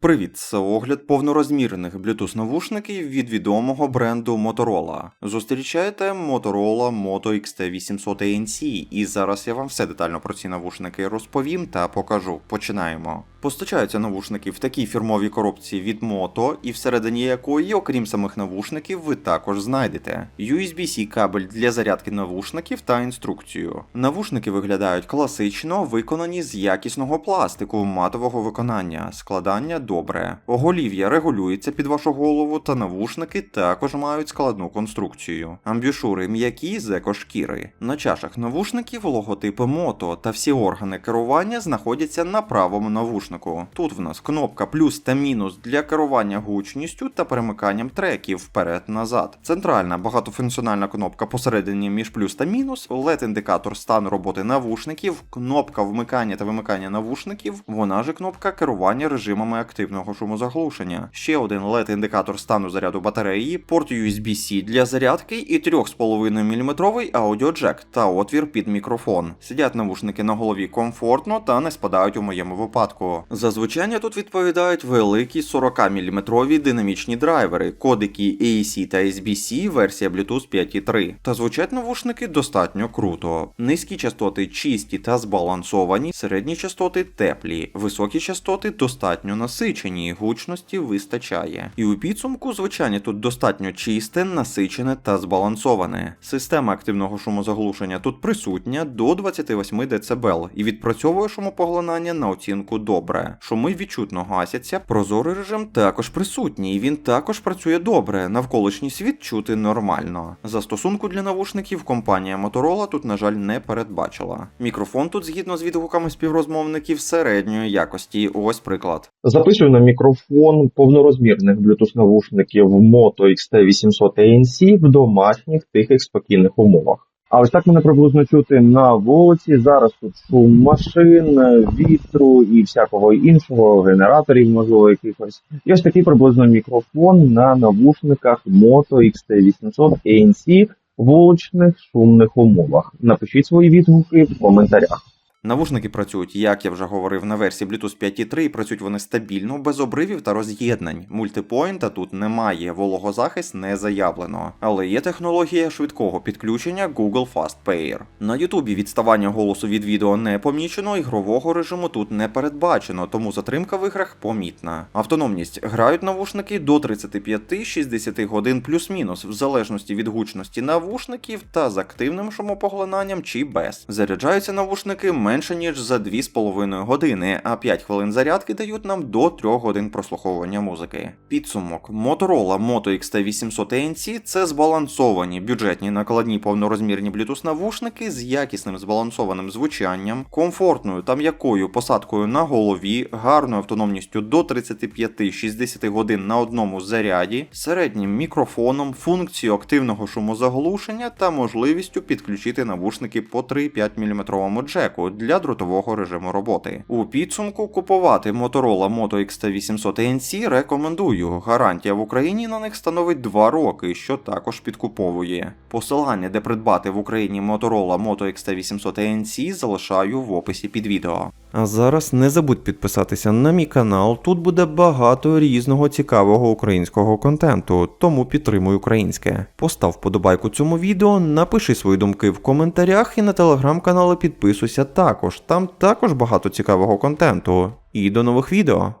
Привіт, це огляд повнорозмірених Bluetooth навушників від відомого бренду Motorola. Зустрічаєте Motorola Moto XT800 ANC, і зараз я вам все детально про ці навушники розповім та покажу. Починаємо. Постачаються навушники в такій фірмовій коробці від Moto, і всередині якої, окрім самих навушників, ви також знайдете USB-C кабель для зарядки навушників та інструкцію. Навушники виглядають класично, виконані з якісного пластику матового виконання, складання добре. Оголів'я регулюється під вашу голову, та навушники також мають складну конструкцію. Амбішури м'які з екошкіри. На чашах навушників логотипи Moto та всі органи керування знаходяться на правому навушнику. Тут в нас кнопка плюс та мінус для керування гучністю та перемиканням треків вперед-назад. Центральна багатофункціональна кнопка посередині між плюс та мінус, LED-індикатор стану роботи навушників, кнопка вмикання та вимикання навушників, вона же кнопка керування режимами активного шумозаглушення. Ще один LED-індикатор стану заряду батареї, порт USB-C для зарядки і 3,5 мм аудіоджек та отвір під мікрофон. Сидять навушники на голові комфортно та не спадають у моєму випадку. За звучання тут відповідають великі 40-мм динамічні драйвери, кодики AAC та SBC, версія Bluetooth 5.3. Та звучать навушники достатньо круто. Низькі частоти чисті та збалансовані, середні частоти теплі, високі частоти достатньо насичені, гучності вистачає. І у підсумку звучання тут достатньо чисте, насичене та збалансоване. Система активного шумозаглушення тут присутня до 28 дБ і відпрацьовує шумопоглинання на оцінку добре. Шуми відчутно гасяться, прозорий режим також присутній, і він також працює добре. Навколишній світ чути нормально. Застосунку для навушників компанія Motorola тут, на жаль, не передбачила. Мікрофон тут, згідно з відгуками співрозмовників, середньої якості. Ось приклад. Записую на мікрофон повнорозмірних Bluetooth навушників Moto XT800 ANC в домашніх тихих спокійних умовах. А ось так мене приблизно чути на вулиці. Зараз тут шум машин, вітру і всякого іншого, генераторів, можливо, якихось. І ось такий приблизно мікрофон на навушниках Moto XT800 ANC в вуличних шумних умовах. Напишіть свої відгуки в коментарях. Навушники працюють, як я вже говорив, на версії Bluetooth 5.3 і працюють вони стабільно, без обривів та роз'єднань. Мультипоінта тут немає, вологозахист не заявлено. Але є технологія швидкого підключення Google Fast Pair. На Ютубі відставання голосу від відео не помічено, ігрового режиму тут не передбачено, тому затримка в іграх помітна. Автономність грають навушники до 35-60 годин плюс-мінус, в залежності від гучності навушників та з активним шумопоглинанням чи без. Заряджаються навушники менше ніж за 2,5 години, а 5 хвилин зарядки дають нам до 3 годин прослуховування музики. Підсумок Motorola Moto XT800 ANC – це збалансовані бюджетні накладні повнорозмірні Bluetooth навушники з якісним збалансованим звучанням, комфортною та м'якою посадкою на голові, гарною автономністю до 35-60 годин на одному заряді, середнім мікрофоном, функцією активного шумозаглушення та можливістю підключити навушники по 3,5 мм джеку для дротового режиму роботи. У підсумку купувати Motorola Moto XT800 ANC рекомендую. Гарантія в Україні на них становить 2 роки, що також підкуповує. Посилання, де придбати в Україні Motorola Moto XT800 ANC залишаю в описі під відео. А зараз не забудь підписатися на мій канал. Тут буде багато різного цікавого українського контенту, тому підтримуй українське. Постав вподобайку цьому відео, напиши свої думки в коментарях і на телеграм-канали підписуйся також. Там також багато цікавого контенту. І до нових відео.